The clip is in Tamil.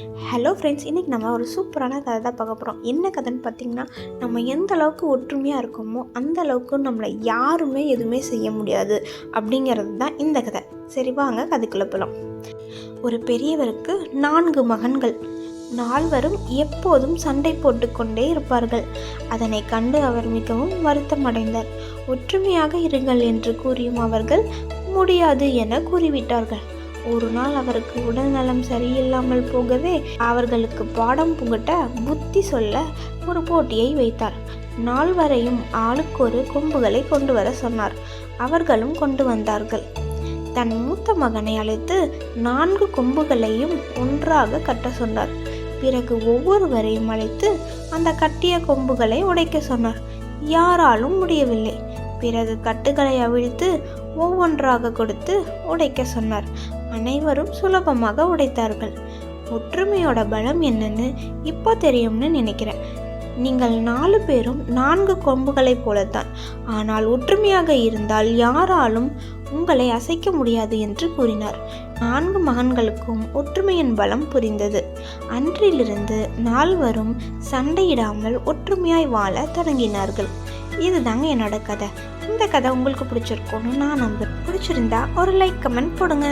ஹலோ ஃப்ரெண்ட்ஸ் இன்றைக்கி நம்ம ஒரு சூப்பரான கதை தான் பார்க்க போகிறோம் என்ன கதைன்னு பார்த்தீங்கன்னா நம்ம எந்த அளவுக்கு ஒற்றுமையாக இருக்கோமோ அந்த அளவுக்கு நம்மளை யாருமே எதுவுமே செய்ய முடியாது அப்படிங்கிறது தான் இந்த கதை. சரி வாங்க கதைக்குள்ள போகலாம் ஒரு பெரியவருக்கு நான்கு மகன்கள். நால்வரும் எப்போதும் சண்டை போட்டுக்கொண்டே இருப்பார்கள். அதனை கண்டு அவர் மிகவும் வருத்தமடைந்தார். ஒற்றுமையாக இருங்கள் என்று கூறியும் அவர்கள் முடியாது என கூறிவிட்டார்கள். ஒரு நாள் அவருக்கு உடல்நலம் சரியில்லாமல் போகவே அவர்களுக்கு பாடம் புகட்ட புத்தி சொல்ல ஒரு போட்டியை வைத்தார். நால்வரையும் ஆளுக்கொரு கொம்புகளை கொண்டு வர சொன்னார். அவர்களும் கொண்டு வந்தார்கள். தன் மூத்த மகனை அழைத்து நான்கு கொம்புகளையும் ஒன்றாக கட்ட சொன்னார். பிறகு ஒவ்வொருவரையும் அழைத்து அந்த கட்டிய கொம்புகளை உடைக்க சொன்னார். யாராலும் முடியவில்லை. பிறகு கட்டுகளை அவிழ்த்து ஒவ்வொன்றாக கொடுத்து உடைக்க சொன்னார். அனைவரும் சுலபமாக உடைத்தார்கள். ஒற்றுமையோட பலம் என்னன்னு இப்போ தெரியும்னு நினைக்கிறேன். நீங்கள் நாலு பேரும் நான்கு கொம்புகளைப் போலத்தான். ஆனால் ஒற்றுமையாக இருந்தால் யாராலும் உங்களை அசைக்க முடியாது என்று கூறினார். நான்கு மகன்களுக்கும் ஒற்றுமையின் பலம் புரிந்தது. அன்றிலிருந்து நால்வரும் சண்டையிடாமல் ஒற்றுமையாய் வாழ தொடங்கினார்கள். இதுதாங்க என்னோட கதை. இந்த கதை உங்களுக்கு பிடிச்சிருக்கோன்னு நான் நம்புறேன். பிடிச்சிருந்தா ஒரு லைக் கமெண்ட் போடுங்க.